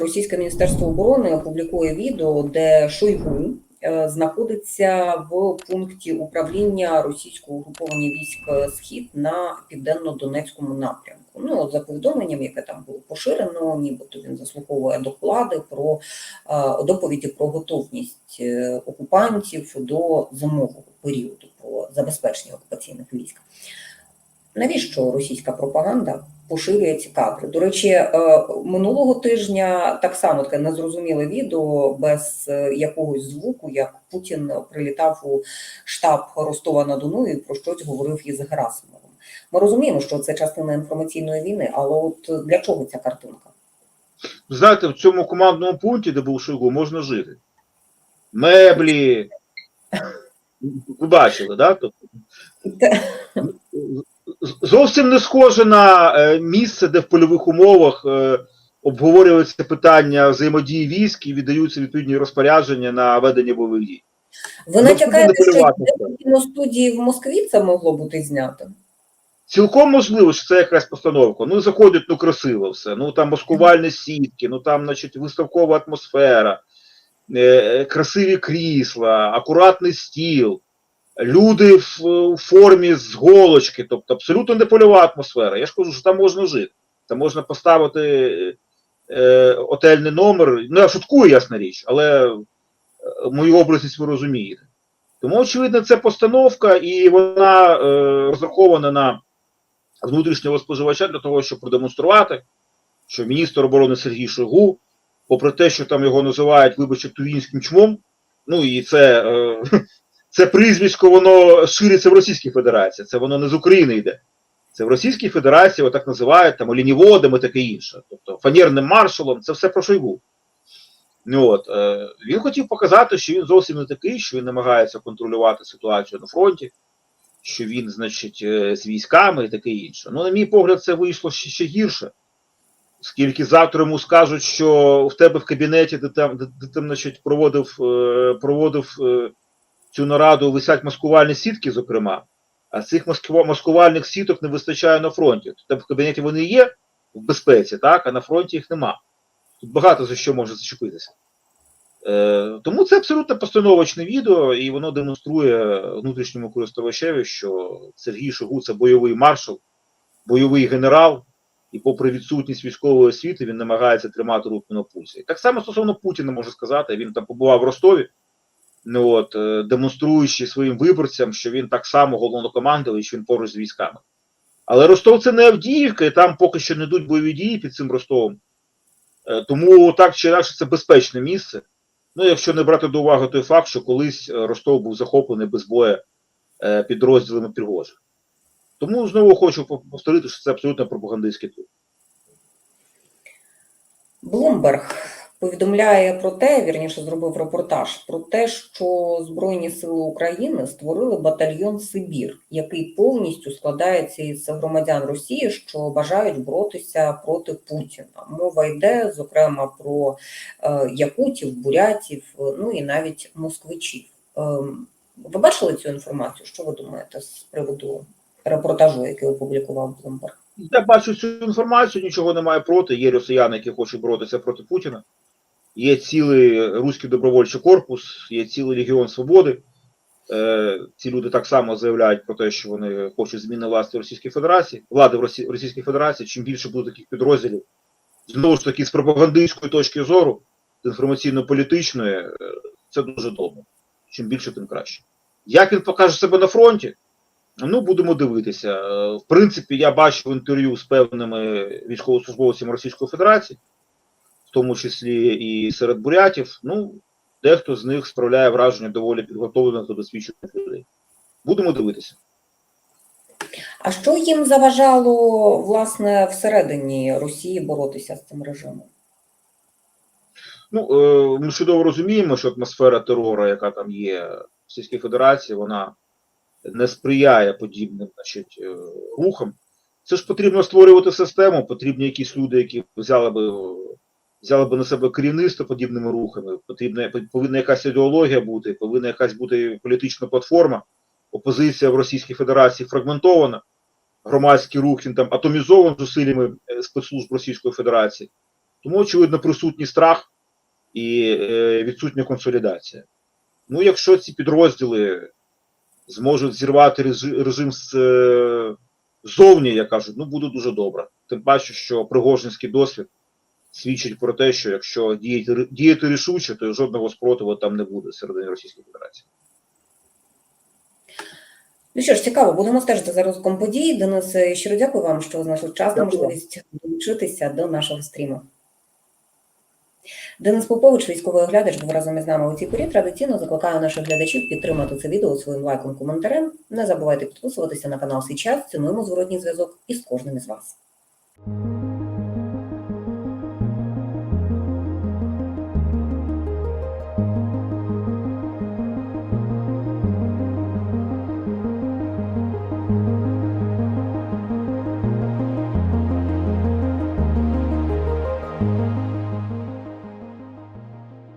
Російське міністерство оборони опублікує відео, де Шойгу е, знаходиться в пункті управління російського угруповання військ Схід на південно-донецькому напрямку. Ну от за повідомленням, яке там було поширено, нібито він заслуховує доклади про е, доповіді про готовність е, окупантів до зимового періоду про забезпечення окупаційних військ. Навіщо російська пропаганда поширює ці кадри? До речі, е, минулого тижня так само таке незрозуміле відео без е, якогось звуку, як Путін прилітав у штаб Ростова на Дону і про щось говорив із Герасимовим. Ми розуміємо, що це частина інформаційної війни, але от для чого ця картинка? Знаєте, в цьому командному пункті, де був Шойгу, можна жити. Меблі. Ви бачили, да? Тобто, зовсім не схоже на е, місце, де в польових умовах е, обговорюються питання взаємодії військ і віддаються відповідні розпорядження на ведення бойових дій. Ви натякаєте, що в кіностудії в Москві це могло бути знято? Цілком можливо, що це якась постановка. Ну, заходять, ну красиво все. Ну там маскувальні сітки, ну там, значить, виставкова атмосфера, е, красиві крісла, акуратний стіл, люди в, в формі з голочки, тобто абсолютно не польова атмосфера. Я ж кажу, що там можна жити. Там можна поставити е, отельний номер. Ну, я шуткую, ясна річ, але е, мою образність ви розумієте. Тому, очевидно, це постановка, і вона е, розрахована на внутрішнього споживача для того, щоб продемонструвати, що міністр оборони Сергій Шойгу, попри те, що там його називають, вибачте, тувінським чмом, ну і це, е, це прізвисько, воно шириться в Російській Федерації, це воно не з України йде. Це в Російській Федерації отак називають там олініводом і таке інше. Тобто фанерним маршалом, це все про Шойгу. Ну, от, е, він хотів показати, що він зовсім не такий, що він намагається контролювати ситуацію на фронті, що він, значить, е, з військами і таке інше. Ну, на мій погляд, це вийшло ще, ще гірше. Оскільки завтра йому скажуть, що в тебе в кабінеті, де там, де, де там значить, проводив, е, проводив е, цю нараду, висять маскувальні сітки, зокрема, а цих маскувальних сіток не вистачає на фронті. Тебе в кабінеті вони є в безпеці, так, а на фронті їх нема. Тут багато за що може зачепитися. Е, тому це абсолютно постановочне відео, і воно демонструє внутрішньому користувачеві, що Сергій Шогу це бойовий маршал, бойовий генерал, і попри відсутність військової освіти, він намагається тримати руку на пульсі. Так само стосовно Путіна можу сказати, він там побував в Ростові, ну от, е, демонструючи своїм виборцям, що він так само головнокомандувач, він поруч з військами. Але Ростов це не Авдіївка, і там поки що не йдуть бойові дії під цим Ростовом. Е, Тому так чи інакше це безпечне місце. Ну, якщо не брати до уваги той факт, що колись е, Ростов був захоплений без боя підрозділами Пригожих. Тому знову хочу повторити, що це абсолютно пропагандистський тур. Блумберг повідомляє про те, вірніше зробив репортаж про те, що Збройні сили України створили батальйон Сибір, який повністю складається із громадян Росії, що бажають боротися проти Путіна. Мова йде зокрема про е, якутів, бурятів, е, ну і навіть москвичів. Ем, Ви бачили цю інформацію? Що ви думаєте з приводу репортажу, який опублікував Блумберг? Я бачу цю інформацію, нічого немає проти. Є росіяни, які хочуть боротися проти Путіна. Є цілий руський добровольчий корпус, є цілий Легіон Свободи. Е, ці люди так само заявляють про те, що вони хочуть зміни власти Російської Федерації, влади в Російській Федерації. Чим більше буде таких підрозділів, знову ж таки, з пропагандистської точки зору, з інформаційно-політичної, е, це дуже добре. Чим більше, тим краще. Як він покаже себе на фронті? Ну, будемо дивитися. Е, В принципі, я бачив інтерв'ю з певними військовослужбовцями Російської Федерації, в тому числі і серед бурятів. Ну, дехто з них справляє враження доволі підготовлених та досвідчених людей. Будемо дивитися. А що їм заважало власне всередині Росії боротися з цим режимом? Ну, е, ми чудово розуміємо, що атмосфера терору, яка там є в Російській Федерації, вона не сприяє подібним значить, е, рухам. Це ж потрібно створювати систему, потрібні якісь люди, які взяли би, взяли би на себе керівництво подібними рухами. Потрібна, повинна якась ідеологія бути, повинна якась бути політична платформа. Опозиція в Російській Федерації фрагментована, громадський рух він там атомізований зусиллями е, спецслужб Російської Федерації. Тому, очевидно, присутній страх і е, відсутня консолідація. Ну, якщо ці підрозділи зможуть зірвати режим, е, ззовні, як кажуть, ну буде дуже добре. Тим паче, що пригожинський досвід свідчить про те, що якщо діяти, діяти рішуче, то жодного спротиву там не буде середині Російської Федерації. Ну що ж, цікаво, будемо стежити за розвитком подій. Денис, е, щиро дякую вам, що знайшли час та можливість долучитися до нашого стріму. Денис Попович, військовий оглядач, був разом із нами у цій порі. Традиційно закликаю наших глядачів підтримати це відео своїм лайком, коментарем. Не забувайте підписуватися на канал Сейчас. Цінуємо зворотній зв'язок із кожним із вас.